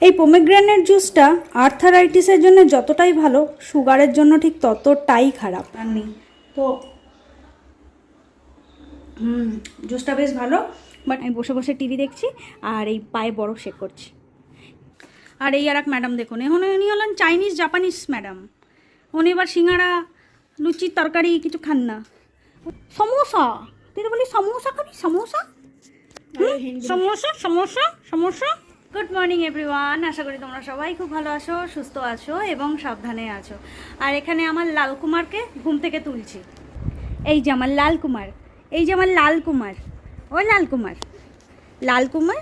এই পোমেগ্রেনেট জুসটা আর্থারাইটিসের জন্য যতটাই ভালো সুগারের জন্য ঠিক ততটাই খারাপ। আর নেই। তো হুম জুসটা বেশ ভালো বাট আমি বসে বসে টিভি দেখছি আর এই পায়ে বরফ শেক করছি। আর এই আর এক ম্যাডাম দেখুন এখন উনি হলেন চাইনিজ জাপানিজ ম্যাডাম উনি এবার সিঙ্গারা লুচির তরকারি কিছু খান না। সমোসা তুই তো বলি সমোসা খাবি? সমোসা? হুম? Samosa samosa samosa? Good morning everyone আশা করি তোমরা সবাই খুব ভালো আছো, সুস্থ আছো এবং সাবধানে আছো। আর এখানে আমার লাল কুমারকে ঘুম থেকে তুলছি। এই যে আমার লাল কুমার, এই যে আমার লাল কুমার ও লাল কুমার লাল কুমার?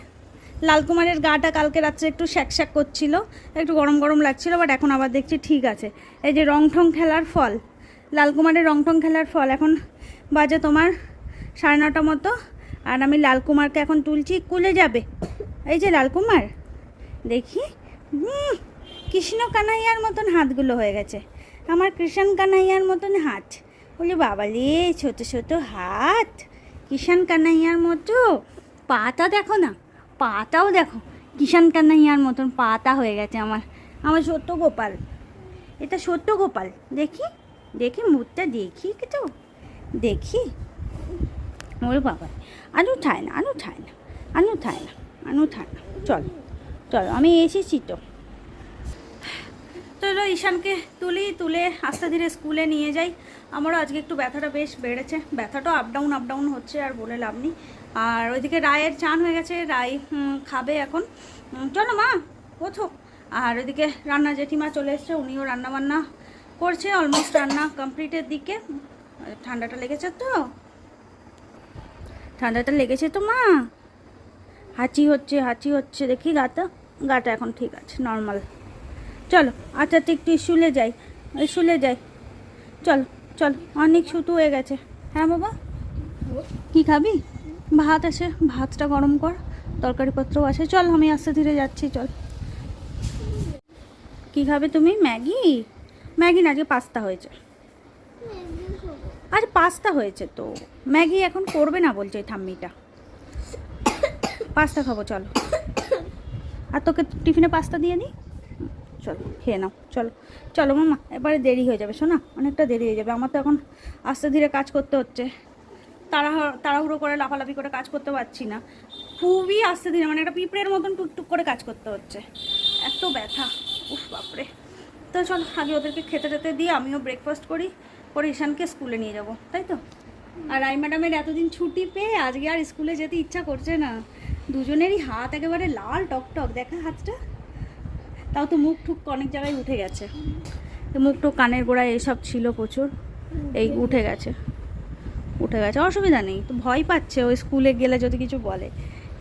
লাল কুমারের গাটা কালকে রাত্রে একটু শ্যাক শ্যাক করছিল, একটু গরম গরম লাগছিল বাট এখন আবার দেখছি ঠিক আছে। এই যে রং ঠং খেলার ফল, লাল কুমারের রং ঠং খেলার ফল, এখন বাজে তোমার সাড়ে নটা মতো, আর আমি লাল কুমারকে এখন তুলছি কুলে যাবে। এই যে লালকুমার দেখি। হুম, কৃষ্ণ কানাইয়ার মতন হাতগুলো হয়ে গেছে। আমার কৃষ্ণ কানাইয়ার মতন হাত। বলি বাবা বাবালে ছোট ছোট হাত। কিষান কানাইয়ার মতো পাতা দেখো না পাতাও দেখো। কিষান কানাইয়ার মতন পাতা হয়ে গেছে আমার আমার সত্য গোপাল। এটা সত্য গোপাল দেখি দেখি মুখটা দেখি তো দেখি। ওর বাবা আনু থায় না আনু থায় না আনু থায় না। আনু থায় চল চল, আমি এসেছি তো। তো এলো ঈশানকে তুলি, তুলে আস্তে ধীরে স্কুলে নিয়ে যাই। আমারও আজকে একটু ব্যথাটা বেশ বেড়েছে। ব্যথাটা আপ ডাউন আপ ডাউন হচ্ছে আর বলে লাভ নেই। আর ওইদিকে রায়ের চান হয়ে গেছে, রায় খাবে এখন। চলো মা, ওঠো। আর ওইদিকে রান্না জেঠিমা চলে এসছে, উনিও রান্না বান্না করছে অলমোস্ট রান্না কমপ্লিটের দিকে। ঠান্ডাটা লেগেছে তো? ঠান্ডাটা লেগেছে তো মা? হাঁচি হচ্ছে হাঁচি হচ্ছে, দেখি গাটা। গাটা এখন ঠিক আছে নর্মাল চলো আচ্ছা তুই শুলে যাই শুলে যাই। চল চল, অনেক ছুতু হয়ে গেছে। হ্যাঁ বাবা? কি খাবি? ভাত আছে, ভাতটা গরম কর, তরকারিপত্রও আছে। চল, আমি আস্তে ধীরে যাচ্ছি, চল। কি খাবে তুমি? ম্যাগি? ম্যাগি না, আজকে পাস্তা হয়েছে। আজ পাস্তা হয়েছে তো। ম্যাগি এখন করবে না বলছে ঠাম্মিটা। পাস্তা খাব, চলো। আর তোকে টিফিনে পাস্তা দিয়ে দিই? চলো, খেয়ে নাও, চলো। চলো মামা এবারে দেরি হয়ে যাবে, শোনা? অনেকটা দেরি হয়ে যাবে। আমার তো এখন আস্তে ধীরে কাজ করতে হচ্ছে। তাড়া তাড়াহুড়ো করে, লাফালাফি করে কাজ করতে পারছি না। খুবই আস্তে ধীরে মানে একটা পিঁপড়ের মতন টুকটুক করে কাজ করতে হচ্ছে। এত ব্যথা। উফ বাপরে। তো চল, আগে ওদেরকে খেতে টেতে দিয়ে আমিও ব্রেকফাস্ট করি করে ঈশানকে স্কুলে নিয়ে যাব, তাই তো? আর রাই ম্যাডামের এতদিন ছুটি পেয়ে আজকে আর স্কুলে যেতে ইচ্ছা করছে না। দুজনেরই হাত একেবারে লাল টক টক দেখা হাতটা? তাও তো মুখ টুক অনেক জায়গায় উঠে গেছে। তো মুখ টুক কানের গোড়ায় এসব ছিল প্রচুর, এই উঠে গেছে উঠে গেছে। অসুবিধা নেই, তো ভয় পাচ্ছে, ওই স্কুলে গেলে যদি কিছু বলে।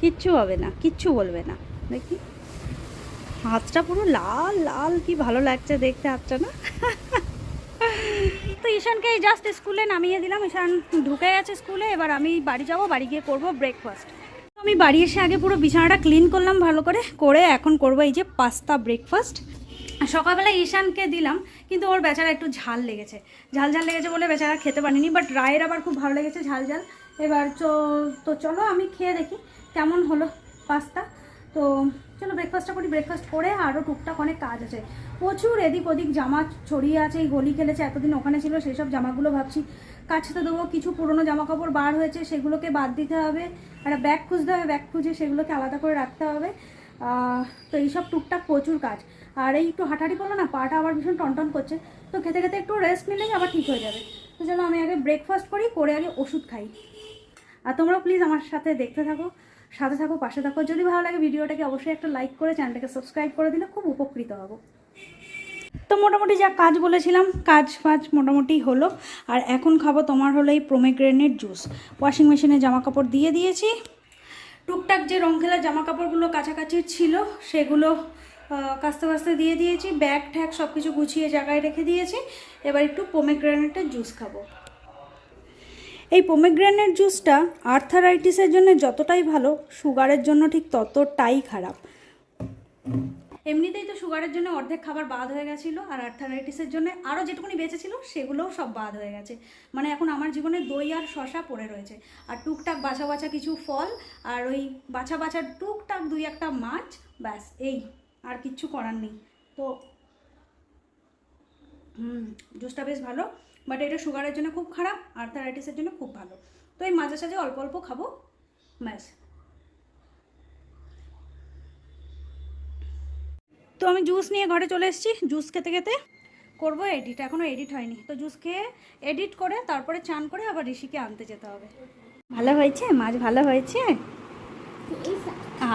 কিচ্ছু হবে না, কিচ্ছু বলবে না। দেখি। হাতটা পুরো লাল লাল, কি ভালো লাগছে দেখতে হাতটা না? তো ঈশানকে জাস্ট স্কুলে নামিয়ে দিলাম। ঈশান ঢুকে গেছে স্কুলে, এবার আমি বাড়ি যাব, বাড়ি গিয়ে করব ব্রেকফাস্ট আমি বাড়ি এসে আগে পুরো বিছানাটা ক্লিন করলাম ভালো করে করে এখন করব এই যে পাস্তা ব্রেকফাস্ট সকালবেলা ঈশানকে দিলাম, কিন্তু ওর বেচারা একটু ঝাল লেগেছে। ঝাল ঝাল লেগেছে বলে বেচারা খেতে পারিনি বাট রায়ের আবার খুব ভালো লেগেছে ঝাল ঝাল। এবার তো চলো আমি খেয়ে দেখি কেমন হলো পাস্তা তো চলো ব্রেকফাস্টটা করি ব্রেকফাস্ট করে আরও টুকটাক অনেক কাজ আছে। প্রচুর এদিক ওদিক জামা ছড়িয়ে আছে, এই গলি খেলেছে, এতদিন ওখানে ছিল সেই সব জামাগুলো ভাবছি কাছতে দেবো, কিছু পুরনো জামা কাপড় বার হয়েছে, সেগুলোকে বাদ দিতে হবে, একটা ব্যাগ খুঁজতে হবে ব্যাগ খুঁজে সেগুলোকে আলাদা করে রাখতে হবে। তো এইসব টুকটাক প্রচুর কাজ। আর এই একটু হাঁটাহাঁটি করল না, পাটা আবার ভীষণ টনটন করছে। তো খেতে খেতে একটু রেস্ট নিলেই আবার ঠিক হয়ে যাবে। তো চলো আমি আগে ব্রেকফাস্ট করি, করে আগে ওষুধ খাই। আর তোমরাও প্লিজ আমার সাথে দেখতে থাকো। সাথে থাকো, পাশে থাকো। যদি ভালো লাগে ভিডিওটাকে অবশ্যই একটা লাইক করে চ্যানেলটাকে সাবস্ক্রাইব করে দিলে খুব উপকৃত হব। তো মোটামুটি যা কাজ বলেছিলাম, কাজ ফাজ মোটামুটি হলো। আর এখন খাব তোমার হলো এই প্রোমেগ্রেনেট জুস ওয়াশিং মেশিনে জামা কাপড় দিয়ে দিয়েছি। টুকটাক যে রং খেলা জামা কাপড়গুলো কাছাকাছি ছিল, সেগুলো কাস্তে কাস্তে দিয়ে দিয়েছি। ব্যাগ, ঠ্যাগ সব কিছু গুছিয়ে জায়গায় রেখে দিয়েছি। এবার একটু পোমেগ্রেনেটের জুস খাব। এই পোমেগ্রেনেট জুসটা আর্থারাইটিসের জন্য যতটাই ভালো, সুগারের জন্য ঠিক ততটাই খারাপ। এমনিতেই তো সুগারের জন্য অর্ধেক খাবার বাদ হয়ে গেছিল আর আর্থারাইটিসের জন্য আরও যেটুকুনি বেঁচেছিল, সেগুলোও সব বাদ হয়ে গেছে। মানে এখন আমার জীবনে দই আর শশা পড়ে রয়েছে। আর টুকটাক বাছা বাছা কিছু ফল আর ওই বাছা বাছা টুকটাক দুই একটা মাছ, ব্যাস, এই, আর কিচ্ছু করার নেই। তো, হুম জুসটা বেশ ভালো। বাট এটা সুগারের জন্য খুব খারাপ আর্থারাইটিসের জন্য খুব ভালো। তো এই মাঝে সাঝে অল্প অল্প খাব, ব্যাস। তো আমি জুস নিয়ে ঘরে চলে এসেছি জুস খেতে খেতে। করব এডিট এখনও এডিট হয়নি। তো জুস খেয়ে এডিট করে তারপরে চান করে আবার ঋষিকে আনতে যেতে হবে। ভালো হয়েছে? মাছ ভালো হয়েছে?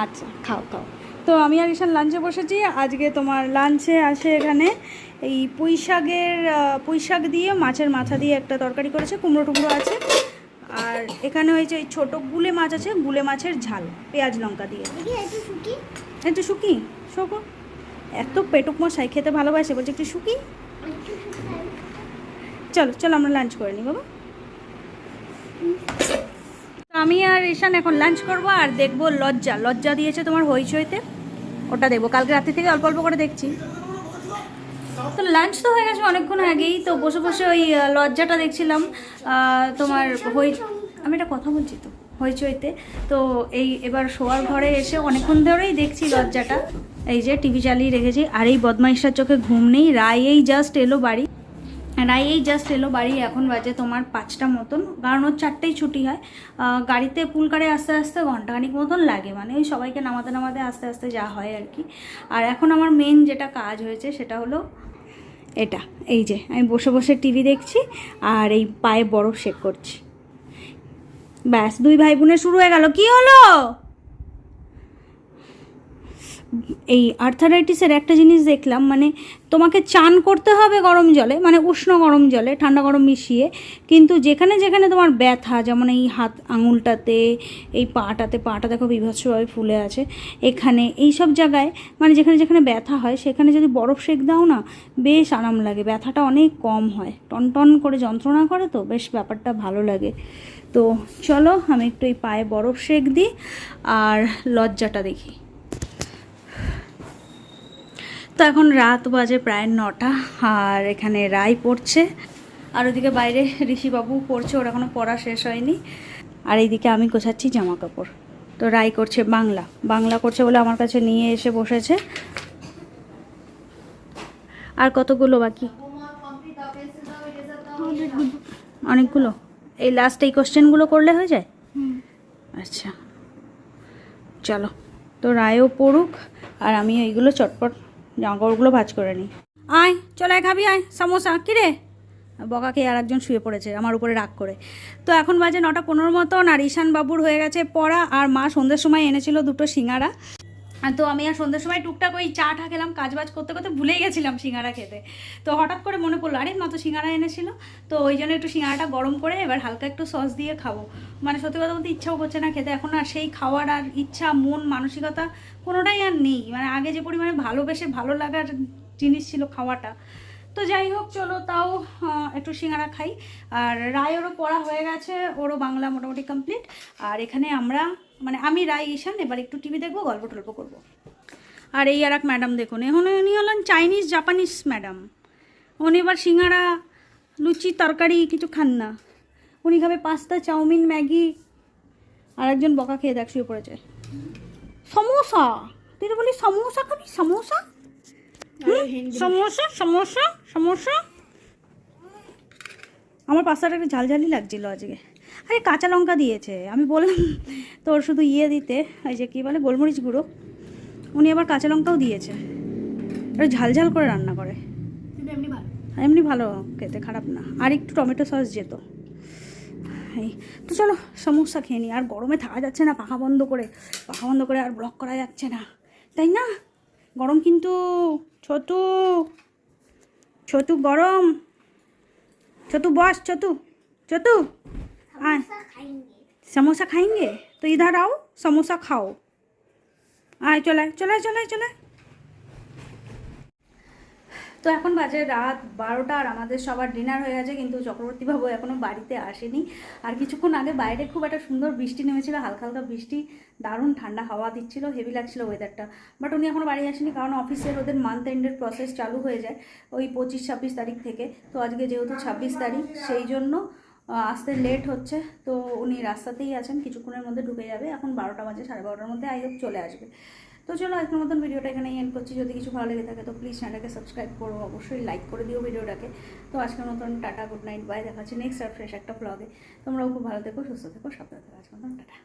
আচ্ছা খাও খাও। তো আমি আর ঈশান লাঞ্চে বসেছি। আজকে তোমার লাঞ্চে আসে এখানে এই পুঁই শাকের পুঁই শাক দিয়ে মাছের মাথা দিয়ে একটা তরকারি করেছে কুমড়ো টুকরো আছে। আর এখানে হয়েছে এই ছোটো গুলে মাছ আছে গুলে মাছের ঝাল পেঁয়াজ লঙ্কা দিয়ে। একটু শুকি। শোকো এত পেটুক মশাই খেতে ভালোবাসে বলছে একটু শুকি। চলো চলো আমরা লাঞ্চ করে নিই বাবা। আমি আর ঈশান এখন লাঞ্চ করব আর দেখব লজ্জা। লজ্জা দিয়েছে তোমার হইচইতে। ওটা দেখব। কালকে রাত্রি থেকে অল্প অল্প করে দেখছি। তো লাঞ্চ তো হয়ে গেছে অনেকক্ষণ আগেই, তো বসে বসে ওই লজ্জাটা দেখছিলাম তোমার হই, আমি একটা কথা বলছি তো, হইচইতে। তো এই এবার শোয়ার ঘরে এসে অনেকক্ষণ ধরেই দেখছি লজ্জাটা। এই যে টিভি চালিয়ে রেখেছি, আর এই বদমাইশটার চোখে ঘুম নেই। রায় এই জাস্ট এলো বাড়ি। রায় এই জাস্ট এলো বাড়ি, এখন বাজে তোমার পাঁচটা মতন, কারণ ওর চারটেই ছুটি হয়। গাড়িতে পুলকারে আস্তে আস্তে ঘন্টাখানিক মতন লাগে মানে ওই সবাইকে নামাতে নামাতে আস্তে আস্তে যা হয় আর কি। আর এখন আমার মেন যেটা কাজ হয়েছে, সেটা হলো এটা, এই যে, আমি বসে বসে টিভি দেখছি আর এই পায়ে বরফ শেক করছি। ব্যাস, দুই ভাই বোনের শুরু হয়ে গেল। কি হলো? এই আর্থারাইটিসের একটা জিনিস দেখলাম মানে তোমাকে চান করতে হবে গরম জলে মানে উষ্ণ গরম জলে, ঠান্ডা গরম মিশিয়ে, কিন্তু যেখানে যেখানে তোমার ব্যথা, যেমন এই হাত আঙুলটাতে, এই পাটাতে পাটা দেখো বিভৎসভাবে ফুলে আছে, এখানে এই সব জায়গায় মানে যেখানে যেখানে ব্যথা হয়, সেখানে যদি বরফ সেক দাও না, বেশ আরাম লাগে, ব্যথাটা অনেক কম হয়। টন টন করে যন্ত্রণা করে তো, বেশ ব্যাপারটা ভালো লাগে। তো চলো, আমি একটু এই পায়ে বরফ সেক দিই, আর লজ্জাটা দেখি। তো এখন রাত বাজে প্রায় নটা আর এখানে রায় পড়ছে। আর ওদিকে বাইরে ঋষিবাবু পড়ছে ওর এখনও পড়া শেষ হয়নি। আর এইদিকে আমি গোছাচ্ছি জামা কাপড় তো রায় করছে বাংলা। বাংলা করছে বলে আমার কাছে নিয়ে এসে বসেছে। আর কতগুলো বাকি? অনেকগুলো। এই লাস্ট এই কোশ্চেনগুলো করলে হয়ে যায়? আচ্ছা। চলো। তো রায়ও পড়ুক আর আমি এইগুলো চটপট জামাকাপড়গুলো ভাজ করে নিই আয়, চলে খাবি, আয়, সামোসা। কী রে বকা খেয়ে আর একজন শুয়ে পড়েছে, আমার উপরে রাগ করে। তো এখন বাজে নটা পনেরো মতন আর ঈশান বাবুর হয়ে গেছে পড়া, আর মা সন্ধ্যের সময় এনেছিল দুটো সিঙ্গারা। তো আমি আর সন্ধ্যের সময় টুকটাক ওই চা টা খেলাম কাজ বাজ করতে করতে ভুলেই গেছিলাম সিঙ্গারা খেতে। তো হঠাৎ করে মনে পড়ল, আরে মা তো সিঙ্গারা এনেছিল, তো ওই জন্য একটু সিঙ্গারাটা গরম করে এবার হালকা একটু সস দিয়ে খাব। মানে সত্যি কথা বলতে ইচ্ছাও করছে না খেতে, এখন আর সেই খাওয়ার আর ইচ্ছা, মন, মানসিকতা কোনোটাই আর নেই। মানে আগে যে পরিমাণে ভালোবেসে ভালো লাগার জিনিস ছিল খাওয়াটা তো যাই হোক, চলো তাও একটু সিঙ্গারা খাই। আর রায়েরও পড়া হয়ে গেছে, ওরও বাংলা মোটামুটি কমপ্লিট আর এখানে আমরা মানে আমি, রায়, ঈশান, এবার একটু টিভি দেখব, গল্প টল্প করব। আর এই আর এক ম্যাডাম দেখুন, এখন উনি হলেন চাইনিজ জাপানিজ ম্যাডাম। উনি এবার সিঙ্গারা, লুচি, তরকারি কিছু খান না। উনি খাবে পাস্তা, চাউমিন, ম্যাগি, আর একজন বকা খেয়ে দেখ শুয়ে পড়েছে। সমোসা? তুই তো বলি সমোসা খাবি? সমোসা? সমোসা সমোসা সমোসা আমার পাস্তাটা একটু ঝালঝালি লাগছিল আজকে। আরে কাঁচা লঙ্কা দিয়েছে। আমি বললাম তোর শুধু ইয়ে দিতে এই যে কী বলে গোলমরিচ গুঁড়ো। উনি আবার কাঁচা লঙ্কাও দিয়েছে। একটু ঝালঝাল করে রান্না করে। এমনি ভালো। খেতে খারাপ না। আর একটু টমেটো সস যেত। এই তো চলো সমস্যা খেয়ে নিই। আর গরমে থাকা যাচ্ছে না পাখা বন্ধ করে পাখা বন্ধ করে আর ব্লক করা যাচ্ছে না। তাই না? গরম কিন্তু ছোটু ছোটু গরম ছোটু বস ছোটু ছোটু আয় समोसा खाएंगे तो इधर आओ समोसा खाओ আয় চলে আয়, চলে আয়, চলে আয়, চলে আয়। তো এখন বাজে রাত বারোটা আর আমাদের সবার ডিনার হয়ে গেছে, কিন্তু চক্রবর্তীবাবু এখনও বাড়িতে আসেনি। আর কিছুক্ষণ আগে বাইরে খুব একটা সুন্দর বৃষ্টি নেমেছিল, হালকা হালকা বৃষ্টি, দারুণ ঠান্ডা হাওয়া দিচ্ছিল হেভি লাগছিল ওয়েদারটা বাট উনি এখনও বাড়ি আসেনি, কারণ অফিসের ওদের মান্থ এন্ডের প্রসেস চালু হয়ে যায় ওই পঁচিশ, ছাব্বিশ তারিখ থেকে। তো আজকে যেহেতু ছাব্বিশ তারিখ, সেই জন্য আসতে লেট হচ্ছে। তো উনি রাস্তাতেই আছেন, কিছুক্ষণের মধ্যে ঢুকে যাবে। এখন বারোটা বাজে, সাড়ে বারোটার মধ্যে আই চলে আসবে। তো চলো, আজকের মতন ভিডিওটা এখানে এন্ড করছি। যদি কিছু ভালো লেগে থাকে তো প্লিজ চ্যানেলটাকে সাবস্ক্রাইব করো, অবশ্যই লাইক করে দিও ভিডিওটাকে। তো আজকের মতন টাটা গুড নাইট বাই দেখা হচ্ছে নেক্সট আর ফ্রেশ একটা ব্লগে তোমরাও খুব ভালো থেকো, সুস্থ থেকো, সাবধানে থাকো। আজকের মতন টাটা।